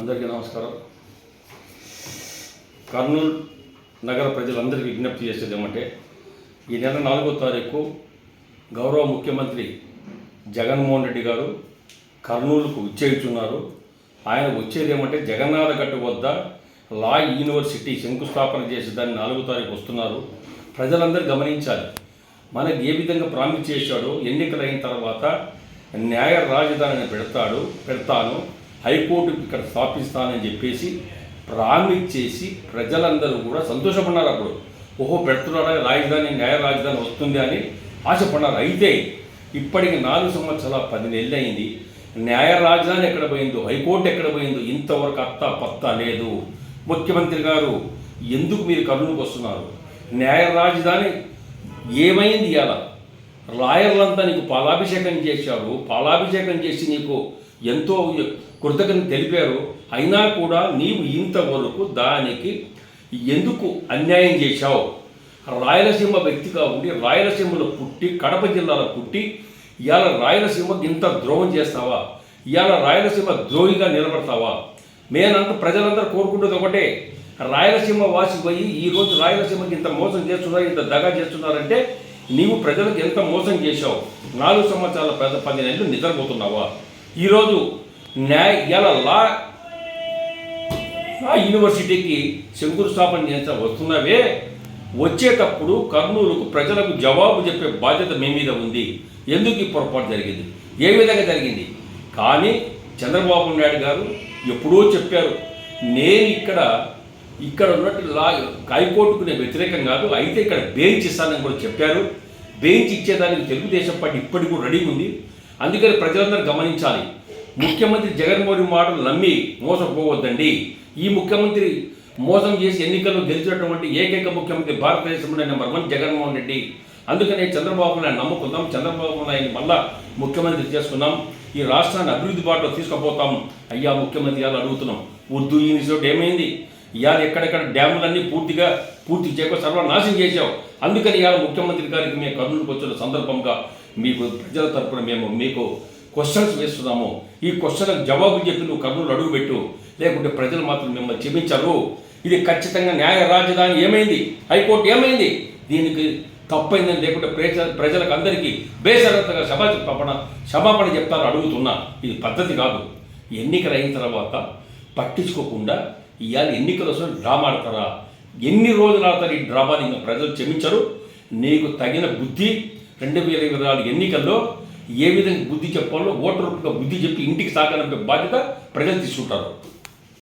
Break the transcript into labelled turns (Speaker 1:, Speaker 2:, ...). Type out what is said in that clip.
Speaker 1: అందరికీ నమస్కారం. కర్నూలు నగర ప్రజలందరికీ విజ్ఞప్తి చేసేది ఏమంటే ఈ నెల నాలుగో తారీఖు గౌరవ ముఖ్యమంత్రి జగన్మోహన్ రెడ్డి గారు కర్నూలుకు ఉచ్చేయుచున్నారు. ఆయన వచ్చేది ఏమంటే జగన్నాథగట్టు వద్ద లా యూనివర్సిటీ శంకుస్థాపన చేసి దాన్ని నాలుగో తారీఖు వస్తున్నారు. ప్రజలందరూ గమనించాలి. మనకి ఏ విధంగా ప్రామిస్ చేశాడో ఎన్నికలైన తర్వాత న్యాయ రాజధానిని పెడతాడు పెడతాను. హైకోర్టు ఇక్కడ స్థాపిస్తానని చెప్పేసి ప్రామిస్ చేసి ప్రజలందరూ కూడా సంతోషపడినారు అప్పుడు. ఓహో పెడుతున్నారా? రాజధాని న్యాయ రాజధాని వస్తుంది అని ఆశపడినారు అయితే ఇప్పటికి నాలుగు సంవత్సరాల పది నెలలు అయింది న్యాయ రాజధాని ఎక్కడ పోయిందో హైకోర్టు ఎక్కడ పోయిందో ఇంతవరకు అత్తా పత్తా లేదు. ముఖ్యమంత్రి గారు ఎందుకు మీరు కర్నూలుకు వస్తున్నారు? న్యాయ రాజధాని ఏమైంది ఇలా రాయర్లంతా నీకు పాలాభిషేకం చేశారు. పాలాభిషేకం చేసి నీకు ఎంతో కృతజ్ఞత తెలిపారు. అయినా కూడా నీవు ఇంతవరకు దానికి ఎందుకు అన్యాయం చేశావు? రాయలసీమ వ్యక్తిగా ఉండి రాయలసీమలో పుట్టి కడప జిల్లాలో పుట్టి ఇవాళ రాయలసీమకి ఇంత ద్రోహం చేస్తావా? ఇవాళ రాయలసీమ ద్రోహిగా నిలబడతావా? మేనంతా ప్రజలందరూ కోరుకుంటుంది ఒకటే. రాయలసీమ వాసి పోయి ఈరోజు రాయలసీమకి ఇంత మోసం చేస్తున్నారు ఇంత దగా చేస్తున్నారంటే నీవు ప్రజలకు ఎంత మోసం చేశావు? నాలుగు సంవత్సరాల పెద్ద పది నెలలు నిద్రపోతున్నావా? ఈరోజు న్యాయ లా ఆ యూనివర్సిటీకి శంకుస్థాపన చేస్తా వస్తున్నవే. వచ్చేటప్పుడు కర్నూలుకు ప్రజలకు జవాబు చెప్పే బాధ్యత మీ మీద ఉంది. ఎందుకు ఈ పొరపాటు జరిగింది? ఏ విధంగా జరిగింది? కానీ చంద్రబాబు నాయుడు గారు ఎప్పుడో చెప్పారు నేను ఇక్కడ ఇక్కడ ఉన్నట్టు లా హైకోర్టుకు నేను వ్యతిరేకం కాదు అయితే ఇక్కడ బెంచ్ ఇస్తానని కూడా చెప్పారు. బెంచ్ ఇచ్చేదానికి తెలుగుదేశం పార్టీ ఇప్పటికి కూడా రెడీ ఉంది. అందుకని ప్రజలందరూ గమనించాలి. ముఖ్యమంత్రి జగన్మోహన్ మాటలు నమ్మి మోసపోవద్దండి. ఈ ముఖ్యమంత్రి మోసం చేసి ఎన్నికల్లో గెలిచినటువంటి ఏకైక ముఖ్యమంత్రి భారతదేశంలో నెంబర్ వన్ జగన్మోహన్ రెడ్డి. అందుకనే చంద్రబాబు నాయుడు నమ్ముకుందాం చంద్రబాబు నాయుడు మళ్ళా ముఖ్యమంత్రి చేసుకుందాం. ఈ రాష్ట్రాన్ని అభివృద్ధి బాటలో తీసుకుపోతాం. అయ్యా ముఖ్యమంత్రి గారు అడుగుతున్నాం. ఉర్దూ ఇన్స్టిట్యూట్ ఏమైంది? ఇవాళ ఎక్కడెక్కడ డ్యాములన్నీ పూర్తిగా పూర్తి చేయక సర్వనాశం చేశావు. అందుకని ఇవాళ ముఖ్యమంత్రి గారికి మేము కర్నూలుకు వచ్చిన సందర్భంగా మీకు ప్రజల తరపున మేము మీకు క్వశ్చన్స్ వేస్తున్నాము ఈ క్వశ్చన్లకు జవాబు చెప్పి నువ్వు కర్నూలు అడుగుపెట్టు. లేకుంటే ప్రజలు మాత్రం మిమ్మల్ని క్షమించరు. ఇది ఖచ్చితంగా న్యాయ రాజధాని. ఏమైంది? హైకోర్టు ఏమైంది? దీనికి తప్పైందని లేకుంటే ప్రజ ప్రజలకు అందరికీ బేసరతగా క్షమా చెప్పన క్షమాపణ చెప్తారు అడుగుతున్నా. ఇది పద్ధతి కాదు. ఎన్నికలు అయిన తర్వాత పట్టించుకోకుండా ఇవాళ ఎన్నికలు కోసం డ్రామా ఆడతారా ఎన్ని రోజులు ఆడతారు ఈ డ్రామాని? ఇంకా ప్రజలు క్షమించరు. నీకు తగిన బుద్ధి రెండు వేల ఇరవై నాలుగు ఎన్నికల్లో ఏ విధంగా బుద్ధి చెప్పాలో ఓటర్ బుద్ధి చెప్పి ఇంటికి సాగనంపే బాధ్యత ప్రజలు తీసుకుంటారు.